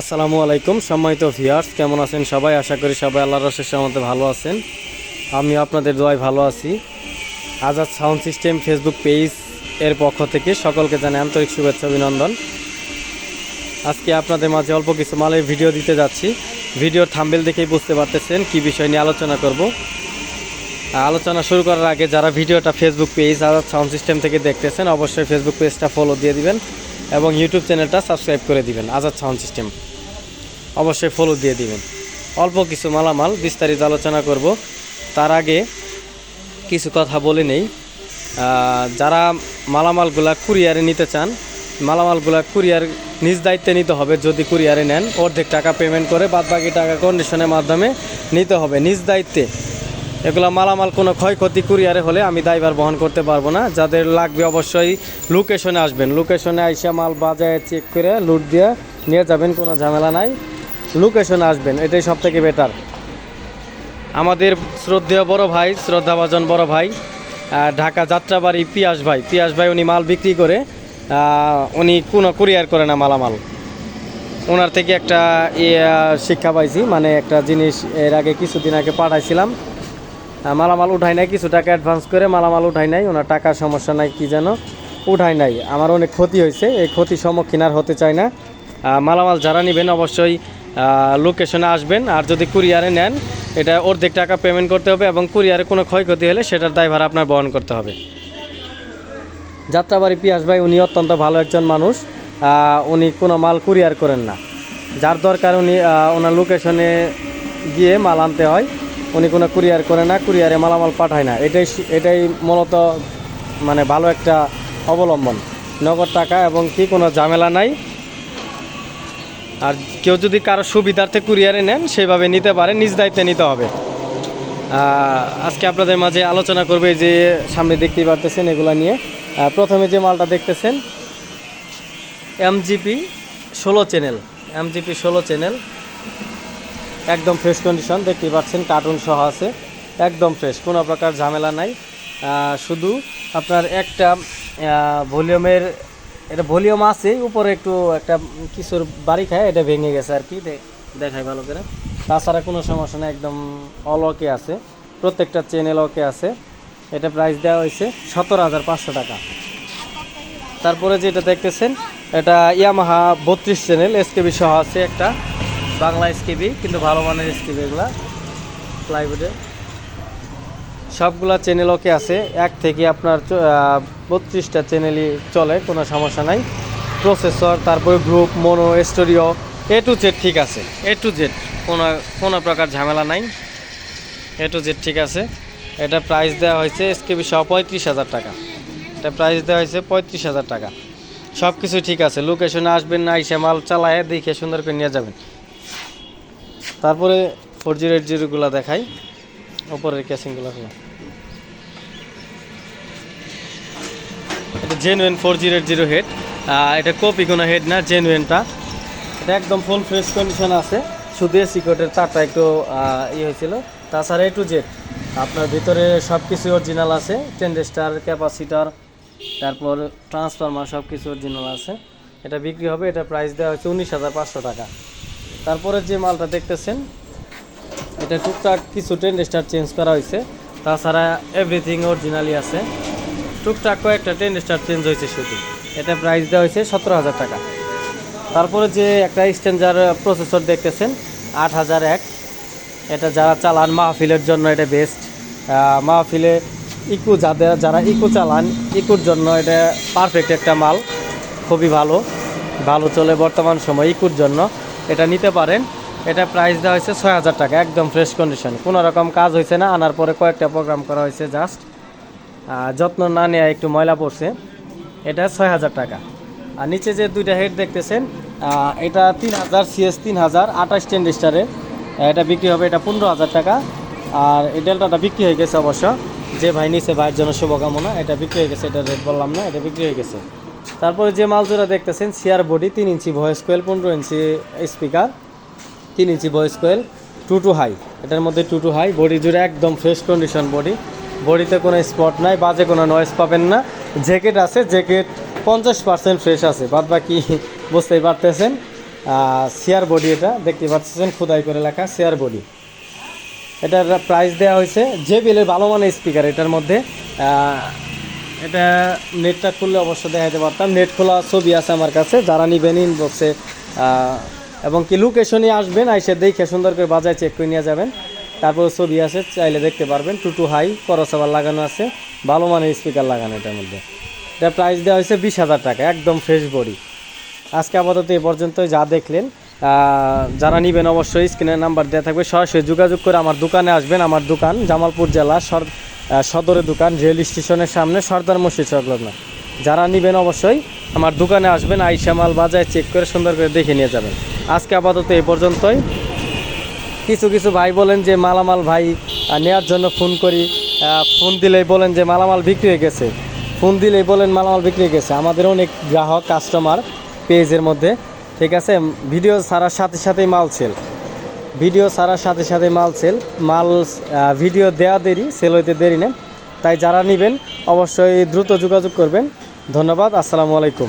আসসালামু আলাইকুম, সম্মানিত ভিউয়ার্স কেমন আছেন সবাই? আশা করি সবাই আল্লাহর রসের মধ্যে ভালো আছেন। আমি আপনাদের দোয়ায় ভালো আছি। Azad sound system Facebook page এর পক্ষ থেকে সকলকে জানাই আন্তরিক শুভেচ্ছা, অভিনন্দন। আজকে আপনাদের মাঝে অল্প কিছু মালের ভিডিও দিতে যাচ্ছি। ভিডিওর থাম্বেল দেখেই বুঝতে পারতেছেন কি বিষয় নিয়ে আলোচনা করব। আলোচনা শুরু করার আগে যারা ভিডিওটা Facebook page, Azad sound system থেকে দেখতেছেন, অবশ্যই ফেসবুক পেজটা ফলো দিয়ে দিবেন এবং ইউটিউব চ্যানেলটা সাবস্ক্রাইব করে দিবেন, আজাদ সাউন্ড সিস্টেম। অবশ্যই ফলো দিয়ে দিবেন। অল্প কিছু মালামাল বিস্তারিত আলোচনা করব। তার আগে কিছু কথা বলে নেই। যারা মালামালগুলা কুরিয়ারে নিতে চান, মালামালগুলা কুরিয়ার নিজ দায়িত্বে নিতে হবে। যদি কুরিয়ারে নেন, অর্ধেক টাকা পেমেন্ট করে বাদ বাকি টাকা কন্ডিশনের মাধ্যমে নিতে হবে। নিজ দায়িত্বে এগুলো মালামাল কোনো ক্ষয়ক্ষতি কুরিয়ারে হলে আমি দায়ভার বহন করতে পারব না। যাদের লাগবে অবশ্যই লোকেশনে আসবেন। লোকেশনে আইসা মাল বাজায় চেক করে লুট দিয়ে নিয়ে যাবেন, কোনো ঝামেলা নাই। লোকেশনে আসবেন, এটাই সব থেকে বেটার আমাদের শ্রদ্ধেয় বড় ভাই, শ্রদ্ধাভাজন বড় ভাই ঢাকা যাত্রাবাড়ি পিয়াস ভাই। পিয়াস ভাই উনি মাল বিক্রি করে উনি কোনো কুরিয়ার করে না মালামাল। ওনার থেকে একটা ইয়ে শিক্ষা পাইছি মানে একটা জিনিস এর আগে কিছুদিন আগে পাঠাইছিলাম। মালামাল উঠাই নাই, কিছু টাকা অ্যাডভান্স করে মালামাল উঠাই নাই, ওনার টাকার সমস্যা নাই, কি যেন, উঠাই নাই। আমার অনেক ক্ষতি হয়েছে, এই ক্ষতির সম্মুখীন আর হতে চায় না। মালামাল যারা নেবেন অবশ্যই লোকেশনে আসবেন আর যদি কুরিয়ারে নেন, এটা অর্ধেক টাকা পেমেন্ট করতে হবে এবং কুরিয়ারে কোনো ক্ষয়ক্ষতি হলে সেটার দায়ভার আপনার বহন করতে হবে। যাত্রাবাড়ি পিয়াস ভাই, উনি অত্যন্ত ভালো একজন মানুষ। উনি কোনো মাল কুরিয়ার করেন না। যার দরকার উনি ওনার লোকেশনে গিয়ে মাল আনতে হয়। উনি কোনো কুরিয়ার করে না কুরিয়ারে মালামাল পাঠায় না। এটাই এটাই মূলত মানে ভালো একটা অবলম্বন। নগদ টাকা এবং কি কোনো ঝামেলা নাই। আর কেউ যদি কারও সুবিধার্থে কুরিয়ারে নেন, সেভাবে নিতে পারে, নিজ দায়িত্বে নিতে হবে। আজকে আপনাদের মাঝে আলোচনা করবে যে সামনে দেখতেই পারতেছেন এগুলো নিয়ে। প্রথমে যে মালটা দেখতেছেন এমজিপি ষোলো চ্যানেল এমজিপি ষোলো চ্যানেল একদম ফ্রেশ কন্ডিশন দেখতেই পাচ্ছেন কার্টুন সহ আছে, একদম ফ্রেশ কোনো প্রকার ঝামেলা নাই। শুধু আপনার একটা ভলিউমের এটা ভলিউম আছে উপরে একটু একটা কিছুর বাড়ি খায়, এটা ভেঙে গেছে আর কি, দে- দেখাই ভালো করে। তাছাড়া কোনো সমস্যা নেই, একদম অল ওকে আছে, প্রত্যেকটা চ্যানেল ওকে আছে। এটা প্রাইস দেওয়া হয়েছে সতেরো হাজার পাঁচশো টাকা। তারপরে যেটা দেখতেছেন, এটা ইয়ামাহা বত্রিশ চ্যানেল এসকেবি সহ আছে একটা, বাংলা এসকেবি কিন্তু ভালো মানের এসকেবি এগুলা প্লাইউডে সবগুলা চ্যানেল ওকে আছে, এক থেকে আপনার বত্রিশটা চ্যানেলই চলে, কোনো সমস্যা নাই। প্রসেসর তারপরে group mono stereo A to Z ঠিক আছে। এ টু জেড কোনো কোনো প্রকার ঝামেলা নাই। এ টু জেড ঠিক আছে। এটা প্রাইস দেওয়া হয়েছে এসকেবি সহ পঁয়ত্রিশ হাজার টাকা। এটা প্রাইস দেওয়া হয়েছে পঁয়ত্রিশ হাজার টাকা। সব কিছু ঠিক আছে। লোকেশনে আসবেন না, এসে মাল চালায়, দেখে সুন্দর করে নিয়ে যাবেন। তারপরে ফোর জিরো এইট জিরোগুলো দেখাই। ওপরের ক্যাসিংগুলো এটা genuine four zero zero head এটা কপি কোনো হেড না জেনুইনটা এটা একদম ফুল ফ্রেশ কন্ডিশন আছে। শুধু এসি কোটের তারটা একটু ইয়ে হয়েছিল। তাছাড়া এ টু জেড আপনার ভিতরে সব কিছু অরিজিনাল আছে। টেন্ডেস্টার ক্যাপাসিটার তারপর ট্রান্সফরমার সব কিছু অরিজিনাল আছে। এটা বিক্রি হবে, এটা প্রাইস দেওয়া হচ্ছে উনিশ হাজার পাঁচশো টাকা। তারপরে যে মালটা দেখতেছেন, এটা টুকটাক কিছু টেন্ডেস্টার চেঞ্জ করা হয়েছে। তাছাড়া এভরিথিং অরিজিনালি আছে। টুকটাক কয়েকটা টেন্ডেস্টার চেঞ্জ হয়েছে শুধু। এটা প্রাইস দেওয়া হয়েছে সতেরো হাজার টাকা। তারপরে যে একটা স্ট্যান্ডার প্রসেসর দেখতেছেন, আট হাজার এক। এটা যারা চালান মাহফিলের জন্য এটা বেস্ট মাহফিলে ইকু যাদের, যারা ইকু চালান, ইকুর জন্য এটা পারফেক্ট একটা মাল। খুবই ভালো। ভালো চলে বর্তমান সময় ইকুর জন্য। এটা নিতে পারেন। এটা প্রাইস দেওয়া হয়েছে ছয় হাজার টাকা, একদম ফ্রেশ কন্ডিশন কোনো রকম কাজ হয়েছে না। আনার পরে কয়েকটা প্রোগ্রাম করা হয়েছে জাস্ট যত্ন না নেওয়া একটু ময়লা পড়ছে। এটা ছয় হাজার টাকা। আর নিচে যে দুইটা হেড দেখতেছেন এটা তিন হাজার সিএস তিন হাজার, আঠাশ টেন স্টারে এটা বিক্রি হবে, এটা পনেরো হাজার টাকা। আর এই ডেল্টাটা বিক্রি হয়ে গেছে অবশ্য। যে ভাই নিচে ভাইয়ের জন্য শুভকামনা, এটা বিক্রি হয়ে গেছে, এটা রেট বললাম না, এটা বিক্রি হয়ে গেছে। তারপরে যে মালজোড়া দেখতেছেন সিআর বডি তিন ইঞ্চি ভয়েস কোয়েল পনেরো ইঞ্চি স্পিকার তিন inch voice coil two two high এটার মধ্যে টু টু হাই বডি জুড়ে একদম ফ্রেশ কন্ডিশন বডি বডিতে কোনো স্পট নাই, বাজে কোনো নয়েস পাবেন না। জ্যাকেট আছে জ্যাকেট পঞ্চাশ পার্সেন্ট ফ্রেশ আছে। বাদ বাকি বুঝতেই পারতেছেন। চেয়ার বডি এটা দেখতে পাচ্ছেন খোদাই করে লেখা শেয়ার বডি এটার প্রাইস দেওয়া হয়েছে যে বিলের ভালো মানের স্পিকার এটার মধ্যে। এটা নেটটা খুললে অবশ্য দেখাতে পারতাম। নেট খোলা ছবি আছে আমার কাছে, যারা নিবেন ইনবক্সে এবং কি লোকেশনে আসবেন, আইসে দেখে সুন্দর করে বাজায় চেক করে নিয়ে যাবেন। তারপর ছবি আছে, চাইলে দেখতে পারবেন। টু টু হাই, করসাবার লাগানো আছে। ভালো মানের স্পিকার লাগানো এটার মধ্যে। এটা প্রাইস দেওয়া হয়েছে বিশ হাজার টাকা, একদম ফ্রেশ বডি আজকে আপাতত এ পর্যন্ত যা দেখলেন। যারা নিবেন অবশ্যই স্ক্রিনের নাম্বার দেওয়া থাকবে। সরাসরি যোগাযোগ করে আমার দোকানে আসবেন। আমার দোকান, জামালপুর জেলা, সর সদরের দোকান রেল স্টেশনের সামনে, সর্দার মসজিদ সংলগ্ন। যারা নিবেন অবশ্যই, আমার দোকানে আসবেন, আইসা মাল বাজায় চেক করে সুন্দর করে দেখে নিয়ে যাবেন। আজকে আপাতত এ পর্যন্তই। কিছু কিছু ভাই বলেন যে মালামাল ভাই নেওয়ার জন্য ফোন করি। ফোন দিলেই বলেন যে মালামাল বিক্রি হয়ে গেছে। ফোন দিলেই বলেন মালামাল বিক্রি হয়ে গেছে। আমাদের অনেক গ্রাহক কাস্টমার পেজের মধ্যে, ঠিক আছে? ভিডিও ছাড়ার সাথে সাথেই মাল সেল ভিডিও ছাড়ার সাথে সাথে মাল সেল মাল ভিডিও দেওয়া দেরি সেল হইতে দেরি নেই তাই যারা নেবেন, অবশ্যই দ্রুত যোগাযোগ করবেন। ধন্যবাদ, আসসালামু আলাইকুম।